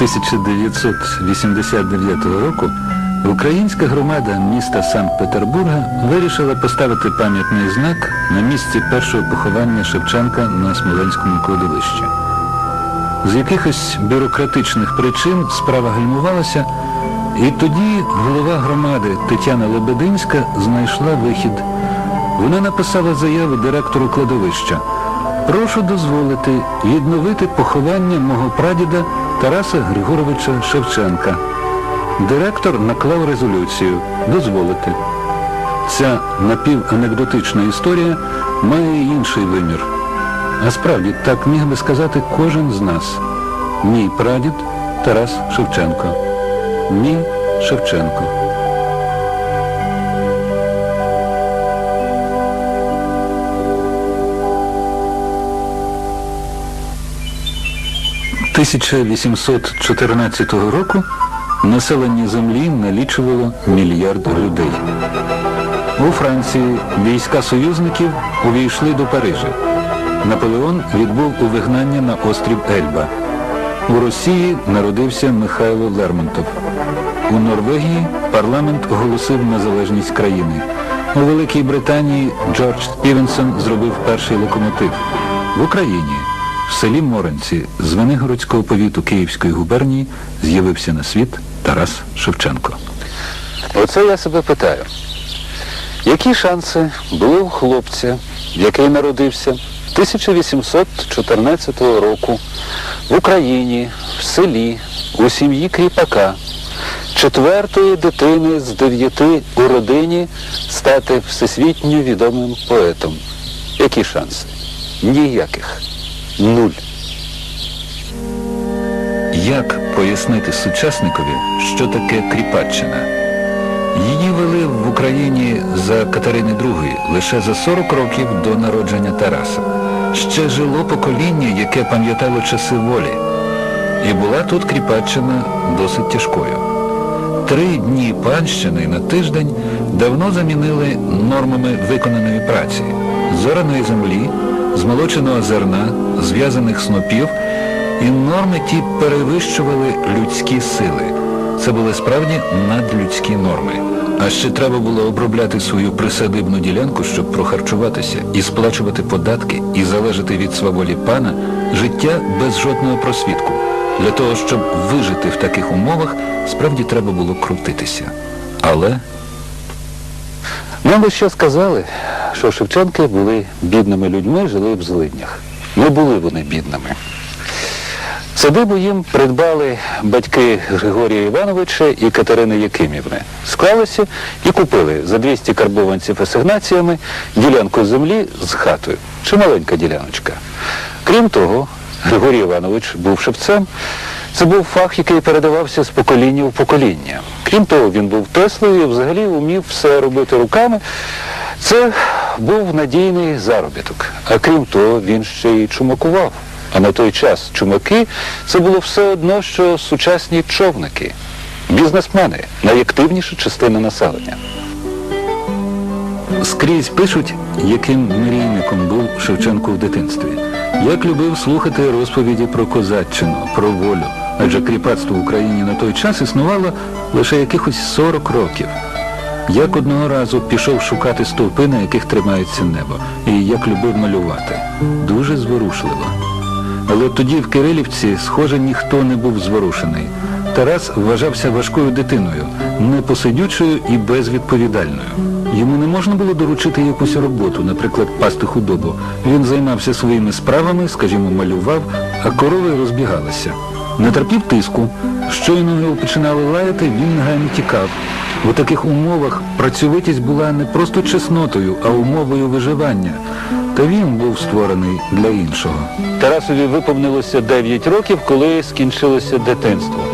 1989 року українська громада міста Санкт-Петербурга вирішила поставити пам'ятний знак на місці першого поховання Шевченка на Смоленському кладовищі. З якихось бюрократичних причин справа гальмувалася, і тоді голова громади Тетяна Лебединська знайшла вихід. Вона написала заяву директору кладовища. Прошу дозволити відновити поховання мого прадіда Тараса Григоровича Шевченка. Директор наклав резолюцію дозволити. Ця напіванекдотична історія має інший вимір. А справді так міг би сказати кожен з нас. Мій прадід Тарас Шевченко. Мій Шевченко. – 1814 року населення землі налічувало мільярд людей. У Франції війська союзників увійшли до Парижа. Наполеон відбув у вигнання на острів Ельба. У Росії народився Михайло Лермонтов. У Норвегії парламент оголосив незалежність країни. У Великій Британії Джордж Стівенсон зробив перший локомотив. В Україні в селі Моренці з Венигородського повіту Київської губернії з'явився на світ Тарас Шевченко. Оце я себе питаю. Які шанси були у хлопця, який народився 1814 року в Україні, в селі, у сім'ї кріпака, четвертої дитини з дев'яти у родині стати всесвітньо відомим поетом? Які шанси? Ніяких. Нуль. Як пояснити сучасникові, що таке Кріпаччина? Її вели в Україні за Катерини II лише за 40 років до народження Тараса. Ще жило покоління, яке пам'ятало часи волі. І була тут Кріпаччина досить тяжкою. Три дні панщини на тиждень давно замінили нормами виконаної праці, зораної землі, змолоченого зерна, зв'язаних снопів, і норми ті перевищували людські сили. Це були справді надлюдські норми. А ще треба було обробляти свою присадибну ділянку, щоб прохарчуватися і сплачувати податки, і залежати від сваволі пана життя без жодного просвідку. Для того, щоб вижити в таких умовах, справді треба було крутитися. Але Нам би ще сказали, що Шевченки були бідними людьми, жили в злиднях. Не були вони бідними. Садибу їм придбали батьки Григорія Івановича і Катерини Якимівни. Склалися і купили за 200 карбованців асигнаціями ділянку землі з хатою. Чималенька діляночка. Крім того, Григорій Іванович був шевцем. Це був фах, який передавався з покоління в покоління. Крім того, він був Теслою і взагалі вмів все робити руками. Це був надійний заробіток. А крім того, він ще й чумакував. А на той час чумаки це було все одно, що сучасні човники, бізнесмени, найактивніша частина населення. скрізь пишуть, яким мрійником був Шевченко в дитинстві. Як любив слухати розповіді про козаччину, про волю. Адже кріпацтво в Україні на той час існувало лише якихось 40 років. Як одного разу пішов шукати стовпи, на яких тримається небо, і як любив малювати. Дуже зворушливо. Але тоді в Кирилівці, схоже, ніхто не був зворушений. Тарас вважався важкою дитиною, непосидючою і безвідповідальною. Йому не можна було доручити якусь роботу, наприклад, пасти худобу. Він займався своїми справами, скажімо, малював, а корови розбігалися. Не терпів тиску. Щойно його починали лаяти, він негайно тікав. У таких умовах працьовитість була не просто чеснотою, а умовою виживання. Та він був створений для іншого. Тарасові виповнилося 9 років, коли скінчилося дитинство.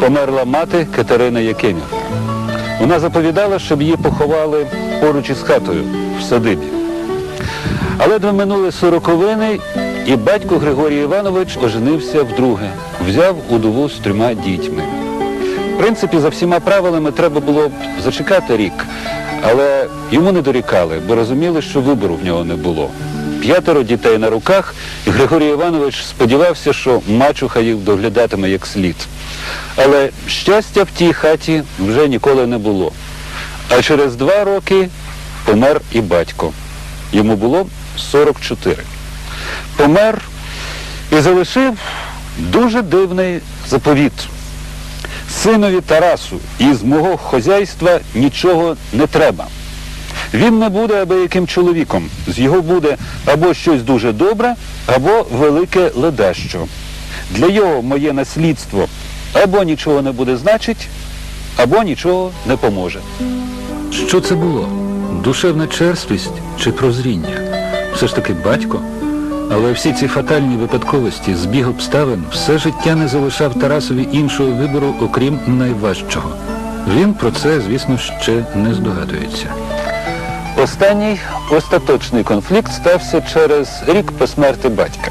Померла мати Катерина Якимівна. Вона заповідала, щоб її поховали поруч із хатою в садибі. Але до минули сороковини, і батько Григорій Іванович оженився вдруге, взяв удову з трьома дітьми. В принципі, за всіма правилами треба було б зачекати рік, але йому не дорікали, бо розуміли, що вибору в нього не було. п'ятеро дітей на руках, і Григорій Іванович сподівався, що мачуха їх доглядатиме як слід. Але щастя в тій хаті вже ніколи не було. А через два роки помер і батько. Йому було 44. Помер і залишив дуже дивний заповіт. Синові Тарасу, із мого хозяйства нічого не треба. Він не буде аби яким чоловіком. З його буде або щось дуже добре, або велике ледащо. Для його моє наслідство або нічого не буде значить, або нічого не поможе. Що це було? Душевна черствість чи прозріння? Все ж таки батько? Але всі ці фатальні випадковості, збіг обставин, все життя не залишав Тарасові іншого вибору, окрім найважчого. Він про це, звісно, ще не здогадується. Останній остаточний конфлікт стався через рік по смерті батька,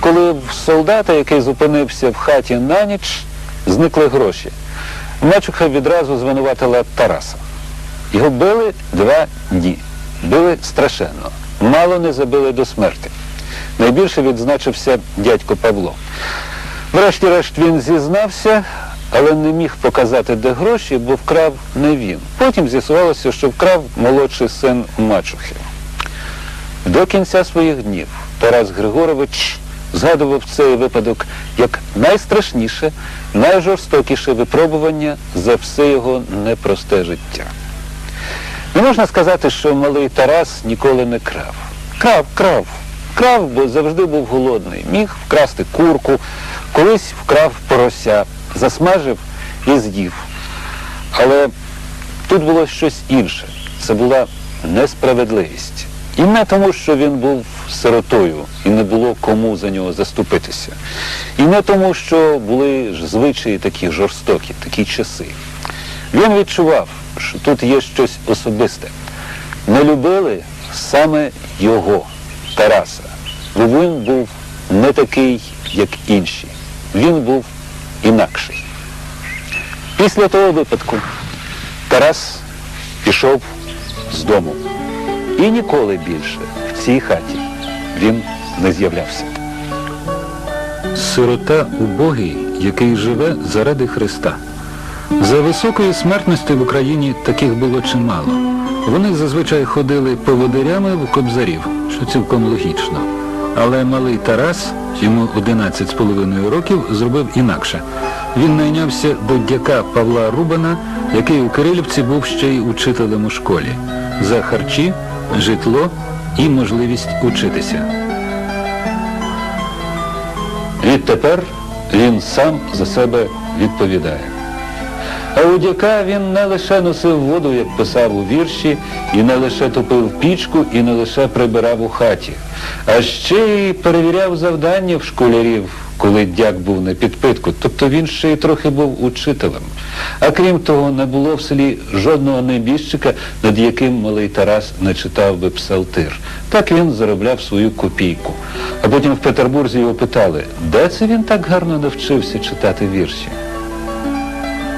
коли в солдата, який зупинився в хаті на ніч, зникли гроші. Мачуха відразу звинуватила Тараса. Його били два дні. Били страшенно. Мало не забили до смерті. Найбільше відзначився дядько Павло. Врешті-решт він зізнався, але не міг показати, де гроші, бо вкрав не він. Потім з'ясувалося, що вкрав молодший син мачухи. До кінця своїх днів Тарас Григорович згадував цей випадок як найстрашніше, найжорстокіше випробування за все його непросте життя. Не можна сказати, що малий Тарас ніколи не крав. Крав, крав. Крав, бо завжди був голодний. Міг вкрасти курку, колись вкрав порося, засмажив і з'їв. Але тут було щось інше. Це була несправедливість. І не тому, що він був сиротою і не було кому за нього заступитися. І не тому, що були ж звичаї такі жорстокі, такі часи. Він відчував, що тут є щось особисте. Не любили саме його, Тараса. Бо він був не такий, як інші. Він був інакший. Після того випадку Тарас пішов з дому. І ніколи більше в цій хаті він не з'являвся. Сирота убогий, який живе заради Христа. За високою смертністю в Україні таких було чимало. Вони зазвичай ходили поводирями в кобзарів, що цілком логічно. Але малий Тарас, йому 11 з половиною років, зробив інакше. Він найнявся до дяка Павла Рубана, який у Кирилівці був ще й учителем у школі, за харчі, житло і можливість учитися. Відтепер він сам за себе відповідає. А у дяка він не лише носив воду, як писав у вірші, і не лише топив пічку, і не лише прибирав у хаті, а ще й перевіряв завдання в школярів, коли дяк був на підпитку. Тобто він ще й трохи був учителем. А крім того, не було в селі жодного небіжчика, над яким малий Тарас не читав би псалтир. Так він заробляв свою копійку. А потім в Петербурзі його питали, де це він так гарно навчився читати вірші?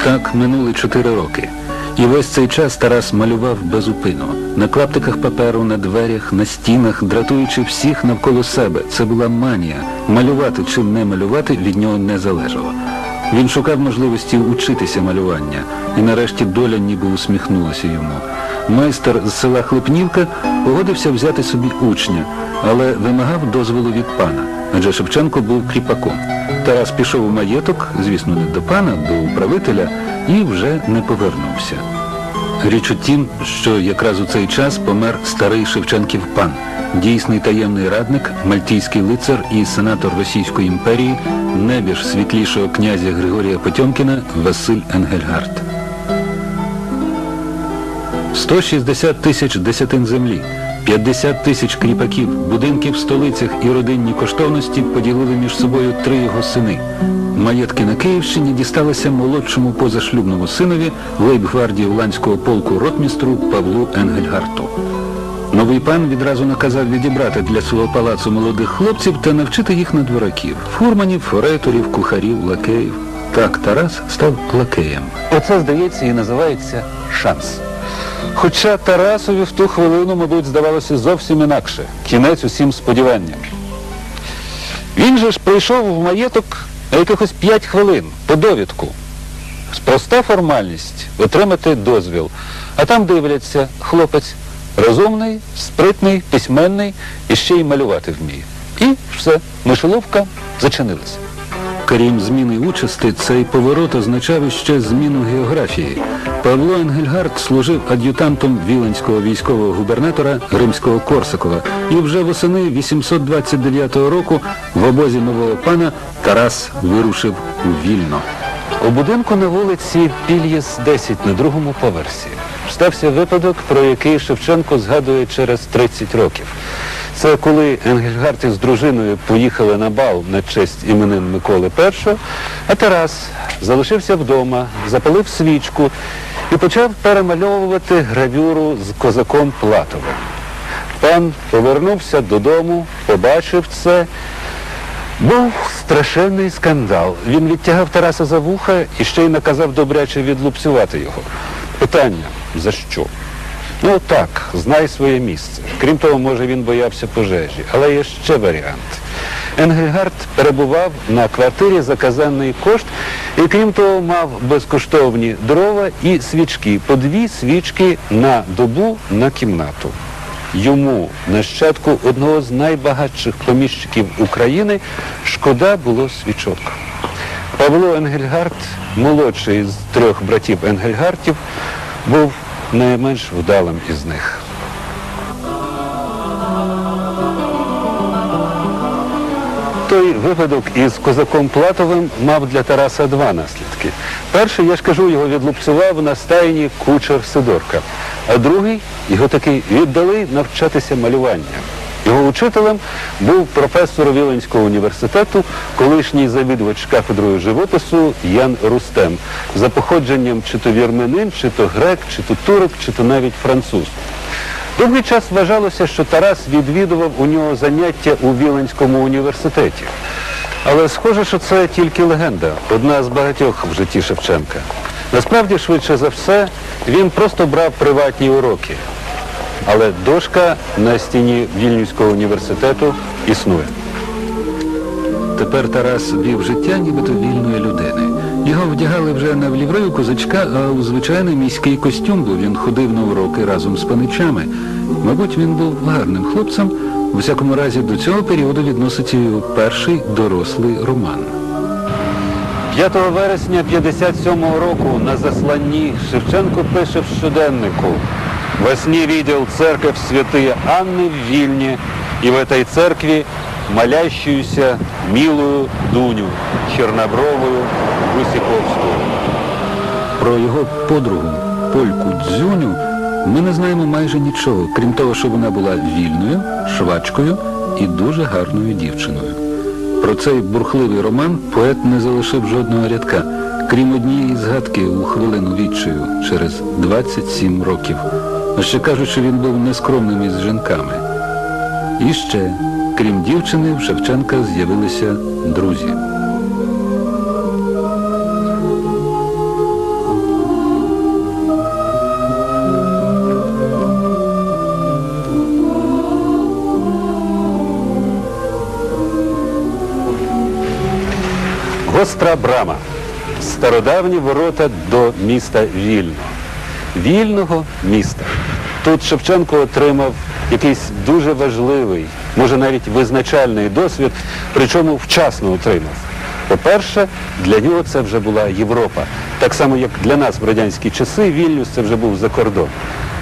Так минули чотири роки. І весь цей час Тарас малював безупину. На клаптиках паперу, на дверях, на стінах, дратуючи всіх навколо себе. Це була манія. Малювати чи не малювати від нього не залежало. Він шукав можливості учитися малювання, і нарешті доля ніби усміхнулася йому. Майстер з села Хлипнівка погодився взяти собі учня, але вимагав дозволу від пана, адже Шевченко був кріпаком. Тарас пішов у маєток, звісно, не до пана, до управителя, і вже не повернувся. Річ у тім, що якраз у цей час помер старий Шевченків пан, дійсний таємний радник, мальтійський лицар і сенатор Російської імперії, небіж світлішого князя Григорія Потьомкіна Василь Енгельгард. 160 тисяч десятин землі, 50 тисяч кріпаків, будинки в столицях і родинні коштовності поділили між собою три його сини. Маєтки на Київщині дісталися молодшому позашлюбному синові лейб-гвардії Уланського полку ротмістру Павлу Енгельгарту. Новий пан відразу наказав відібрати для свого палацу молодих хлопців та навчити їх на двораків – фурманів, фореторів, кухарів, лакеїв. Так Тарас став лакеєм. Оце, здається, і називається шанс. Хоча Тарасові в ту хвилину, мабуть, здавалося зовсім інакше. Кінець усім сподіванням. Він же ж прийшов в маєток на якихось 5 хвилин по довідку. Проста формальність отримати дозвіл. А там дивляться, хлопець розумний, спритний, письменний і ще й малювати вміє. І все, мишоловка зачинилася. Крім зміни участи, цей поворот означав ще зміну географії. Павло Енгельгард служив ад'ютантом віленського військового губернатора Римського Корсакова, і вже восени 829 року в обозі нового пана Тарас вирушив у Вільно. У будинку на вулиці Пільєс 10 на другому поверсі стався випадок, про який Шевченко згадує через 30 років. Це коли Енгельгард із дружиною поїхали на бал на честь іменин Миколи І, а Тарас залишився вдома, запалив свічку і почав перемальовувати гравюру з козаком Платовим. Пан повернувся додому, побачив це був страшенний скандал. Він відтягав Тараса за вуха і ще й наказав добряче відлупцювати його. Питання за що? Ну так, знай своє місце. Крім того, може він боявся пожежі. Але є ще варіант. Енгельгард перебував на квартирі за казенний кошт і крім того мав безкоштовні дрова і свічки, по дві свічки на добу на кімнату. Йому, нащадку одного з найбагатших поміщиків України, шкода було свічок. Павло Енгельгард, молодший з трьох братів Енгельгартів, був найменш вдалим із них. Той випадок із козаком Платовим мав для Тараса два наслідки. Перший, я ж кажу, його відлупцював на стайні кучер Сидорка, а другий його таки віддали навчатися малювання. Його учителем був професор Віленського університету, колишній завідувач кафедрою живопису Ян Рустем, за походженням чи то вірменин, чи то грек, чи то турок, чи то навіть француз. Довгий час вважалося, що Тарас відвідував у нього заняття у Віленському університеті. Але схоже, що це тільки легенда, одна з багатьох в житті Шевченка. Насправді, швидше за все, він просто брав приватні уроки. Але дошка на стіні Вільнюського університету існує. Тепер Тарас вів життя нібито вільної людини. Його вдягали вже не в ліврею козачка, а у звичайний міський костюм, бо він ходив на уроки разом з паничами. Мабуть, він був гарним хлопцем. У всякому разі, до цього періоду відноситься його перший дорослий роман. 5 вересня 57-го року на засланні Шевченко пише в щоденнику «Во сне видел церковь святые Анны в Вильне, и в этой церкви молящуюся милую Дуню, чернобровую Гусіковську». Про його подругу Польку Дзюню ми не знаємо майже нічого, крім того, що вона була вільною, швачкою і дуже гарною дівчиною. Про цей бурхливий роман поет не залишив жодного рядка, крім однієї згадки у хвилину відчаю через 27 років. Ще кажуть, що він був нескромним із жінками. І ще, крім дівчини, в Шевченка з'явилися друзі. Гостра брама. Стародавні ворота до міста Вільно. Вільного міста. Тут Шевченко отримав якийсь дуже важливий, може навіть визначальний досвід, причому вчасно отримав. По-перше, для нього це вже була Європа. Так само, як для нас в радянські часи, Вільнюс це вже був за кордон.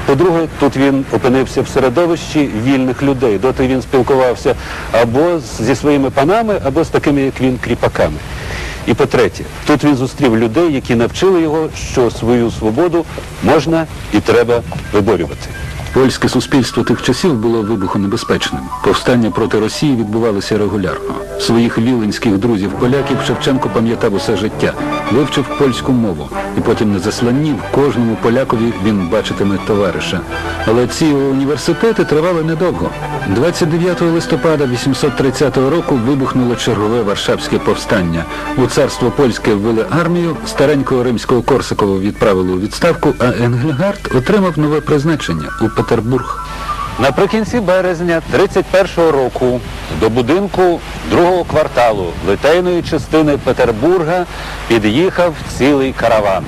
По-друге, тут він опинився в середовищі вільних людей. Доти він спілкувався або зі своїми панами, або з такими, як він, кріпаками. І по-третє, тут він зустрів людей, які навчили його, що свою свободу можна і треба виборювати. Польське суспільство тих часів було вибухонебезпечним. Повстання проти Росії відбувалися регулярно. Своїх віленських друзів-поляків Шевченко пам'ятав усе життя. вивчив польську мову, і потім на засланні в кожному полякові він бачитиме товариша. Але ці університети тривали недовго. 29 листопада 830 року вибухнуло чергове Варшавське повстання. У царство польське ввели армію, старенького римського Корсакова відправили у відставку, а Енгельгард отримав нове призначення Петербург. Наприкінці березня 31-го року до будинку другого кварталу литейної частини Петербурга під'їхав цілий караван.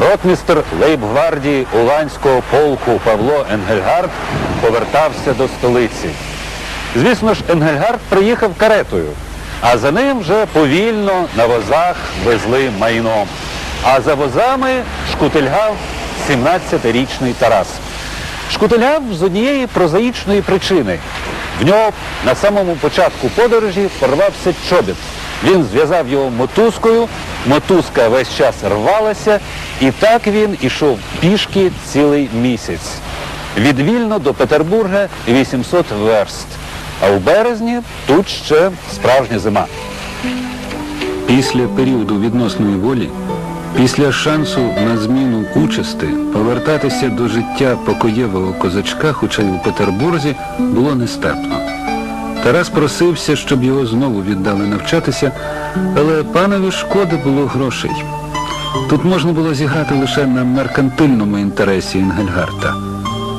Ротмістр лейбгвардії Уланського полку Павло Енгельгард повертався до столиці. Звісно ж, Енгельгард приїхав каретою, а за ним вже повільно на возах везли майно. А за возами шкутильгав 17-річний Тарас. Шкутильгав з однієї прозаїчної причини. В нього на самому початку подорожі порвався чобіт. Він зв'язав його мотузкою, мотузка весь час рвалася, і так він ішов пішки цілий місяць. Від Вільно до Петербурга 800 верст. А у березні тут ще справжня зима. Після періоду відносної волі, після шансу на зміну участи, повертатися до життя покоєвого козачка, хоча й у Петербурзі, було нестерпно. Тарас просився, щоб його знову віддали навчатися, але панові шкода було грошей. Тут можна було зіграти лише на меркантильному інтересі Інгельгарта.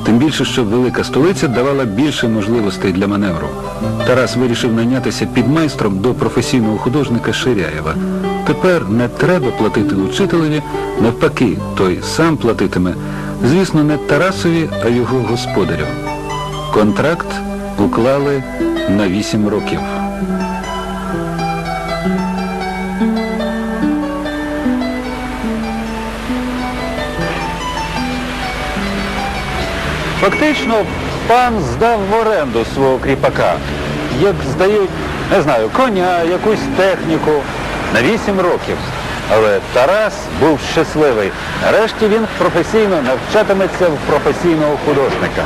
Тим більше, що велика столиця давала більше можливостей для маневру. Тарас вирішив найнятися підмайстром до професійного художника Ширяєва. Тепер не треба платити учителеві, навпаки, той сам платитиме, звісно, не Тарасові, а його господарю. Контракт уклали на 8 років. Фактично, пан здав в оренду свого кріпака. Як здають, не знаю, коня, якусь техніку на 8 років. Але Тарас був щасливий. Нарешті він професійно навчатиметься в професійного художника.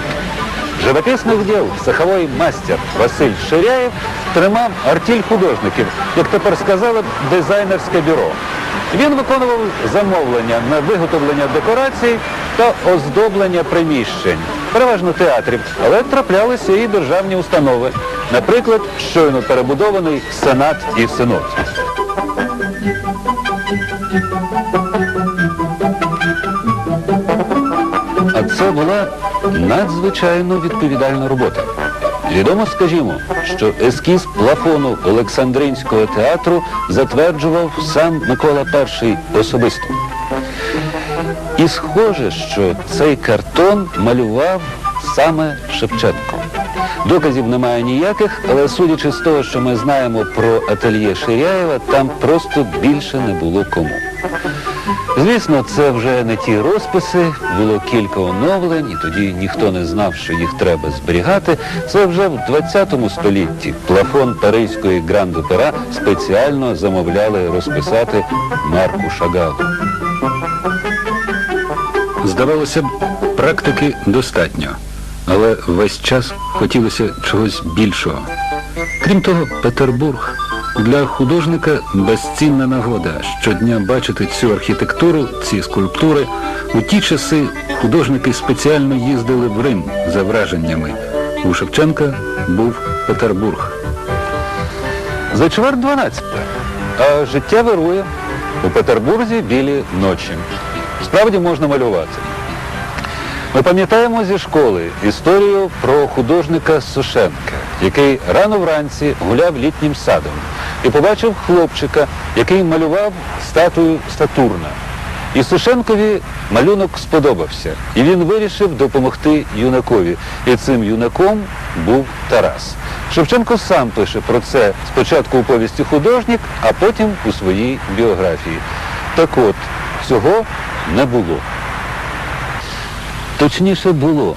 Живописних діл цеховий мастер Василь Ширяєв тримав артіль художників, як тепер сказали, дизайнерське бюро. Він виконував замовлення на виготовлення декорацій та оздоблення приміщень, переважно театрів, але траплялися і державні установи, наприклад, щойно перебудований Сенат і Синод. А це була надзвичайно відповідальна робота. Відомо, скажімо, що ескіз плафону Олександринського театру затверджував сам Микола І особисто. І схоже, що цей картон малював саме Шевченко. Доказів немає ніяких, але судячи з того, що ми знаємо про ательє Ширяєва, там просто більше не було кому. Звісно, це вже не ті розписи, було кілька оновлень, і тоді ніхто не знав, що їх треба зберігати. Це вже в 20 столітті плафон Паризької гранд-опера спеціально замовляли розписати Марку Шагалу. Здавалося б, практики достатньо, але весь час хотілося чогось більшого. Крім того, Петербург для художника безцінна нагода щодня бачити цю архітектуру, ці скульптури. У ті часи художники спеціально їздили в Рим за враженнями. У Шевченка був Петербург. За чверть 12. А життя вирує. У Петербурзі білі ночі. Справді можна малювати. Ми пам'ятаємо зі школи історію про художника Сушенка, який рано вранці гуляв літнім садом і побачив хлопчика, який малював статую Сатурна. І Сушенкові малюнок сподобався, і він вирішив допомогти юнакові. І цим юнаком був Тарас. Шевченко сам пише про це спочатку у повісті художник, а потім у своїй біографії. Так от, цього не було. Точніше було,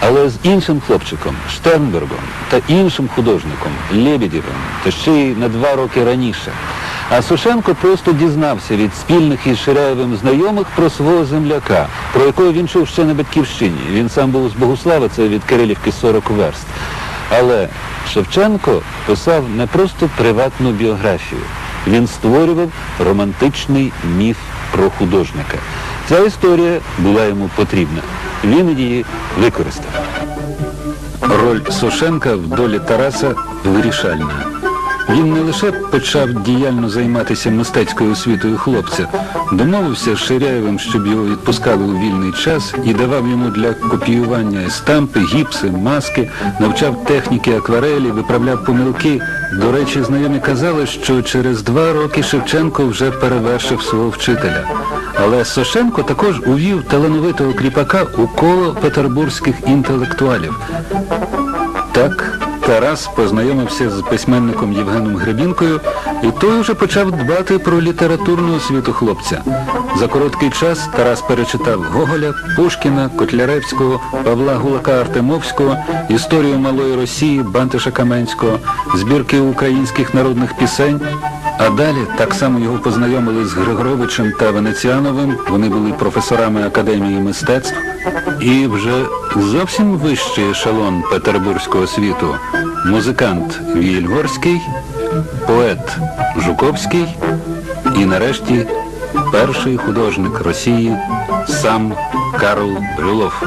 але з іншим хлопчиком, Штернбергом та іншим художником Лебедєвим, та ще й на два роки раніше. А Сушенко просто дізнався від спільних із Ширяєвим знайомих про свого земляка, про якого він чув ще на батьківщині. Він сам був з Богуслава, це від Кирилівки 40 верст. Але Шевченко писав не просто приватну біографію. він створював романтичний міф про художника. Ця історія була йому потрібна. Він її використав. Роль Сошенка в долі Тараса вирішальна. Він не лише почав діяльно займатися мистецькою освітою хлопця, домовився з Ширяєвим, щоб його відпускали у вільний час і давав йому для копіювання естампи, гіпси, маски, навчав техніки акварелі, виправляв помилки. До речі, знайомі казали, що через два роки Шевченко вже перевершив свого вчителя. Але Сошенко також увів талановитого кріпака у коло петербурзьких інтелектуалів. Так, Тарас познайомився з письменником Євгеном Гребінкою, і той вже почав дбати про літературну освіту хлопця. За короткий час Тарас перечитав Гоголя, Пушкіна, Котляревського, Павла Гулака Артемовського, історію малої Росії, Бантиша Каменського, збірки українських народних пісень. А далі так само його познайомили з Григоровичем та Венеціановим. Вони були професорами Академії мистецтв. І вже зовсім вищий ешелон петербурзького світу. Музикант Вільгорський, поет Жуковський і нарешті перший художник Росії сам Карл Брюлов.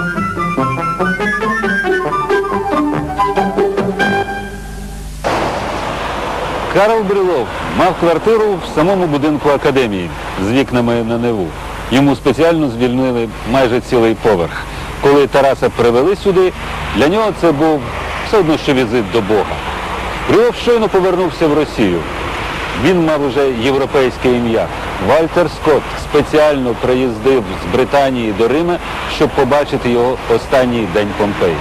Карл Брюлов мав квартиру в самому будинку академії з вікнами на Неву. Йому спеціально звільнили майже цілий поверх. Коли Тараса привели сюди, для нього це був все одно, що візит до Бога. Брюлов щойно повернувся в Росію. Він мав уже європейське ім'я. Вальтер Скотт спеціально приїздив з Британії до Рима, щоб побачити його останній день Помпеї.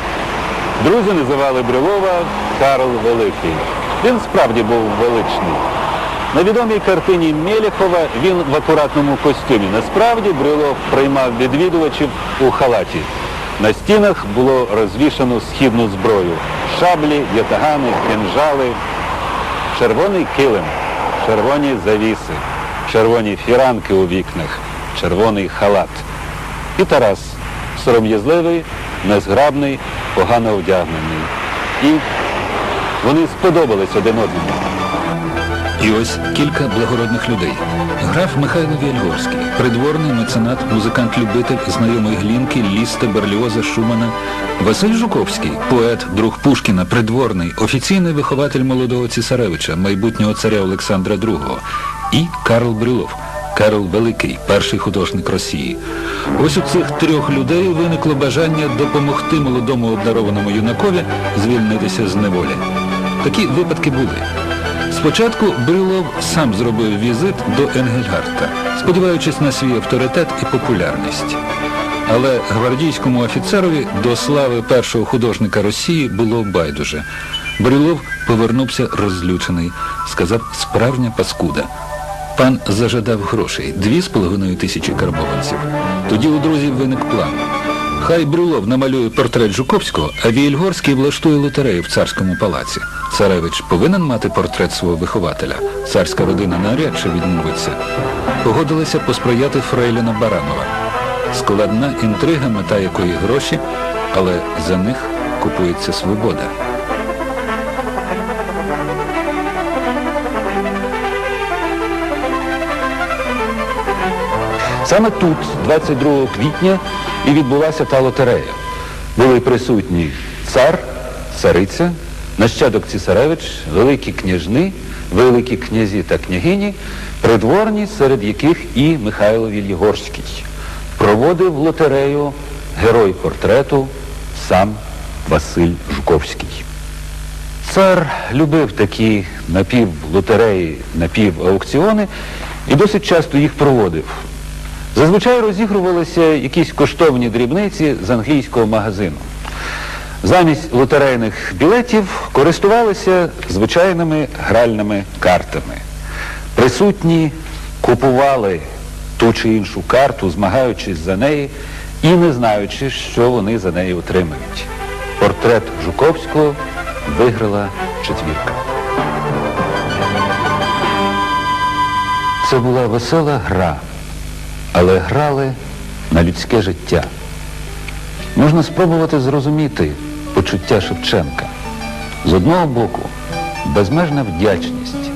Друзі називали Брюлова Карл Великий. Він справді був величний. На відомій картині Мєлєхова він в акуратному костюмі. Насправді Брюлов приймав відвідувачів у халаті. На стінах було розвішано східну зброю. Шаблі, ятагани, кинжали, червоний килим, червоні завіси, червоні фіранки у вікнах, червоний халат. І Тарас, сором'язливий, незграбний, погано одягнений. І вони сподобались один одному. І ось кілька благородних людей. Граф Михайло Вільгорський, придворний меценат, музикант-любитель, знайомий Глінки, Ліста, Берліоза, Шумана, Василь Жуковський, поет, друг Пушкіна, придворний, офіційний вихователь молодого цісаревича, майбутнього царя Олександра II, і Карл Брюлов. Карл Великий, перший художник Росії. Ось у цих трьох людей виникло бажання допомогти молодому обдарованому юнакові звільнитися з неволі. Такі випадки були. Спочатку Брюлов сам зробив візит до Енгельгарта, сподіваючись на свій авторитет і популярність. Але гвардійському офіцерові до слави першого художника Росії було байдуже. Брюлов повернувся розлючений, сказав справжня паскуда. Пан зажадав грошей дві з половиною тисячі карбованців. Тоді у друзів виник план. Хай Брюлов намалює портрет Жуковського, а Віельгорський влаштує лотерею в царському палаці. Царевич повинен мати портрет свого вихователя. Царська родина навряд відмовиться. Погодилися посприяти Фрейліна Баранова. Складна інтрига, мета якої гроші, але за них купується свобода. Саме тут, 22 квітня, і відбулася та лотерея. Були присутні цар, цариця, нащадок цісаревич, великі княжни, великі князі та княгині, придворні, серед яких і Михайло Вільєгорський. Проводив лотерею герой портрету сам Василь Жуковський. Цар любив такі напівлотереї, напіваукціони і досить часто їх проводив. Зазвичай розігрувалися якісь коштовні дрібниці з англійського магазину. Замість лотерейних білетів користувалися звичайними гральними картами. Присутні купували ту чи іншу карту, змагаючись за неї і не знаючи, що вони за неї отримають. Портрет Жуковського виграла четвірка. Це була весела гра, але грали на людське життя. Можна спробувати зрозуміти почуття Шевченка. З одного боку, безмежна вдячність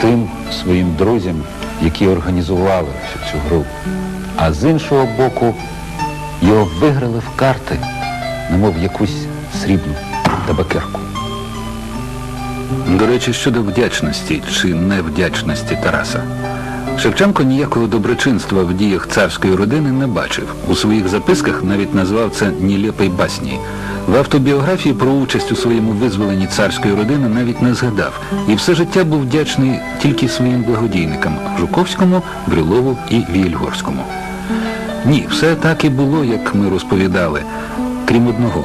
тим своїм друзям, які організували цю гру. А з іншого боку, його виграли в карти, немов якусь срібну табакерку. До речі, щодо вдячності чи невдячності Тараса. Шевченко ніякого доброчинства в діях царської родини не бачив. У своїх записках навіть назвав це нілепий басні. В автобіографії про участь у своєму визволенні царської родини навіть не згадав. І все життя був вдячний тільки своїм благодійникам Жуковському, Брюлову і Вільгорському. Ні, все так і було, як ми розповідали. Крім одного,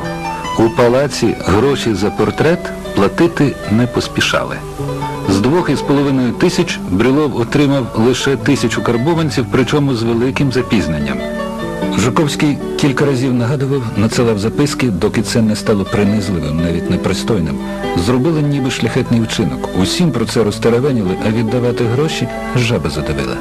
у палаці гроші за портрет платити не поспішали. З двох із половиною тисяч Брюлов отримав лише тисячу карбованців, причому з великим запізненням. Жуковський кілька разів нагадував, надсилав записки, доки це не стало принизливим, навіть непристойним. Зробили ніби шляхетний вчинок. Усім про це розтеревеніли, а віддавати гроші жаба задавила.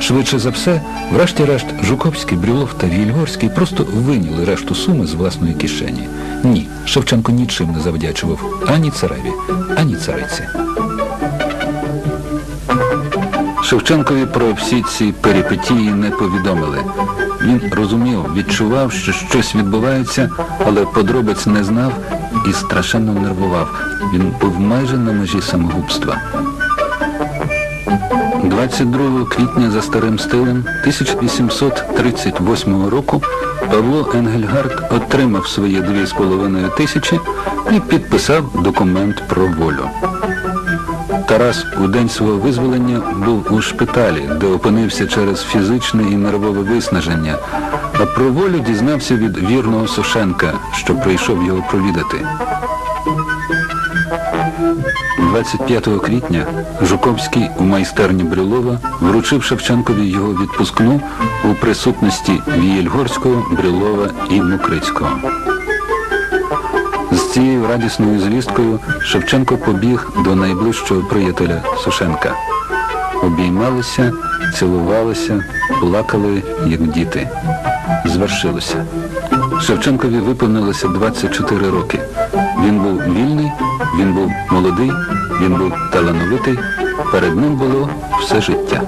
Швидше за все, врешті-решт, Жуковський, Брюлов та Вільгорський просто виняли решту суми з власної кишені. Ні, Шевченко нічим не завдячував ані цареві, ані цариці. Шевченкові про всі ці перипетії не повідомили. Він розумів, відчував, що щось відбувається, але подробиць не знав і страшенно нервував. Він був майже на межі самогубства. 22 квітня за старим стилем 1838 року Павло Енгельгард отримав свої 2,5 тисячі і підписав документ про волю. Тарас у день свого визволення був у шпиталі, де опинився через фізичне і нервове виснаження, а про волю дізнався від вірного Сушенка, що прийшов його провідати. 25 квітня Жуковський у майстерні Брюлова вручив Шевченкові його відпускну у присутності Вієльгорського, Брюлова і Мукрицького. З цією радісною звісткою Шевченко побіг до найближчого приятеля Сушенка. Обіймалися, цілувалися, плакали, як діти. Звершилося. Шевченкові виповнилося 24 роки. Він був вільний, він був молодий, він був талановитий. Перед ним було все життя.